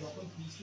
যখন পিসি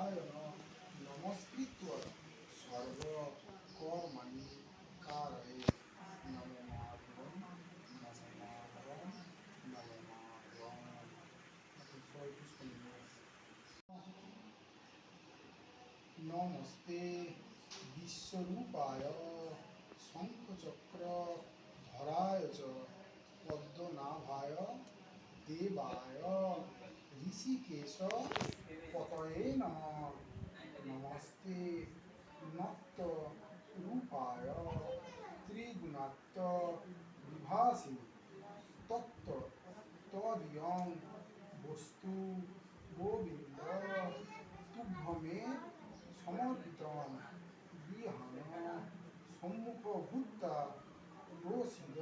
নারায়ণ নমস্কৃত্য সর্বকর্মাণি কারয়ে নমমাধবম নমমাধবম নমমাধবম নমস্তে বিশ্বরূপায় শঙ্খচক্র ধরায় চ পদ্মনাভায় দেবায় ঋষিকেশ পতয়ে নম নমস্তে নত্ত রূপায় ত্রিগুণাত্ম বিভাসিনী তত্ত্ব তদিয়ং বস্তু গোবিন্দ তুভ্যমে সমর্পিতম বিহান সম্মুখ ভূতা প্রসিদ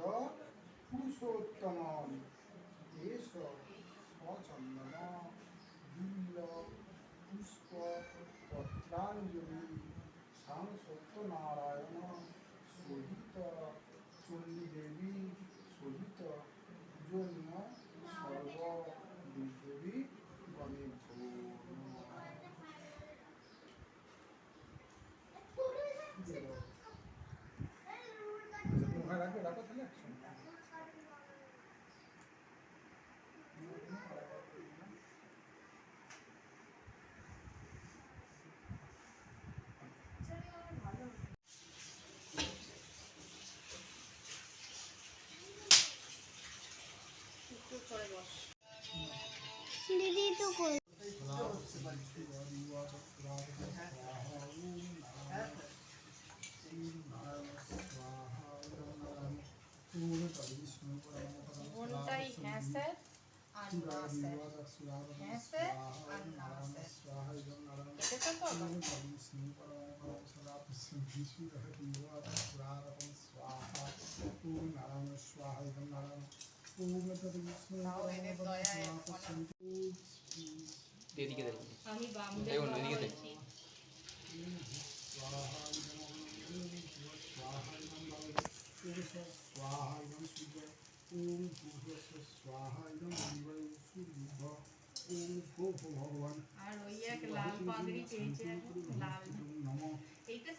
পুরুষোত্তম এস বিল্ল পুষ্প পত্রাঞ্জলি শ্যাম সত্যনারায়ণ সহিত চণ্ডীদেবী সহিত পূজনীয় तो कोई उल्टा ही है सर स्वाहा এদিকে দেখুন ভগবান আর ওই এক লাল পাগড়ি পেয়েছে লাল। এইটা